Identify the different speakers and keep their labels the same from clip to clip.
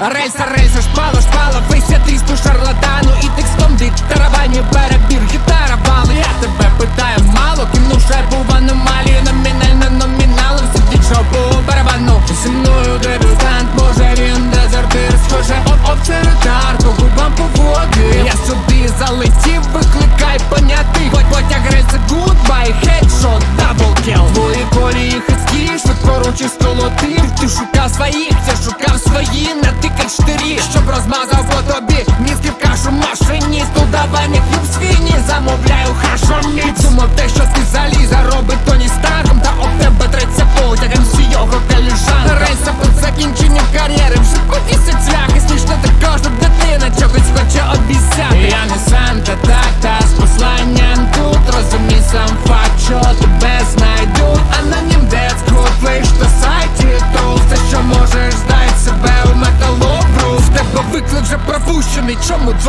Speaker 1: Рельса, рельса, шпала, шпала, вися трісту шарлатану І текстом тарабані, перебір, гітара, бали Я тебе питаю, мало, кімну шепу швидко ручі Ти шукав своїх, я шукав свої, натикать штирі Щоб розмазав по тобі, мізки в кашу машиністу Давай не п'ю в свині, замовляю хашоміць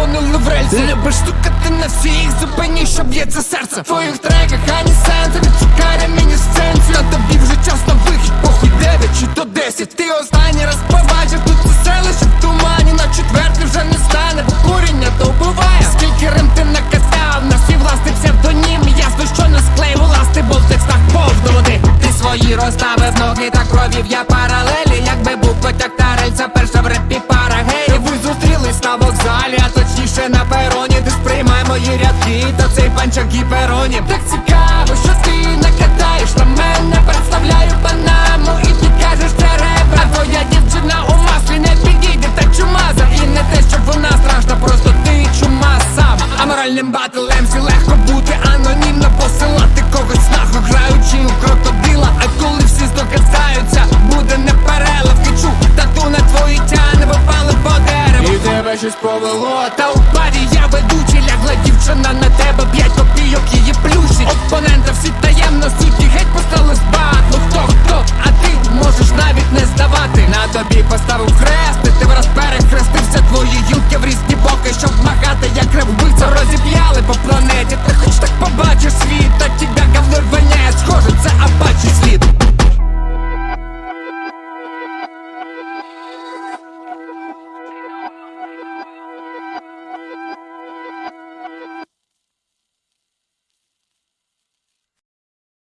Speaker 1: дзвонили в рельси. Любиш стукати на всіх, зупині, що б'ється серце. В твоїх треках ані сенсу, відшукай ремінісценцію На тобі вже час на вихід, похуй 9 чи то 10 Ти останній раз побачив тут це селище в тумані. На четвертий вже не стане, бо куріння то вбиває Скільки рим ти накатав, на свій власний псевдонім Ясно, що не склеїв бо в текстах повно води. Ти свої розставив ноги та провів я мої рядки, та цей панчак гіперонім Так цікаво, що ти накатаєш на мене. Представляю панаму і ти кажеш це ребра Твоя дівчина у маслі не підійде, та чумаза. І не те, щоб вона страшна, просто ти чума сам. Аморальним батлем всі легко бути анонімно посилати когось нахуй граючи у крокодила. А коли всі здогадаються, тебе щось повело, та у парі я ведучий Лягла дівчина на тебе, п'ять копійок її плющить. Опонента всі таємно судді геть постали з батлу Хто хто, а ти можеш навіть не здавати. На тобі поставив хрест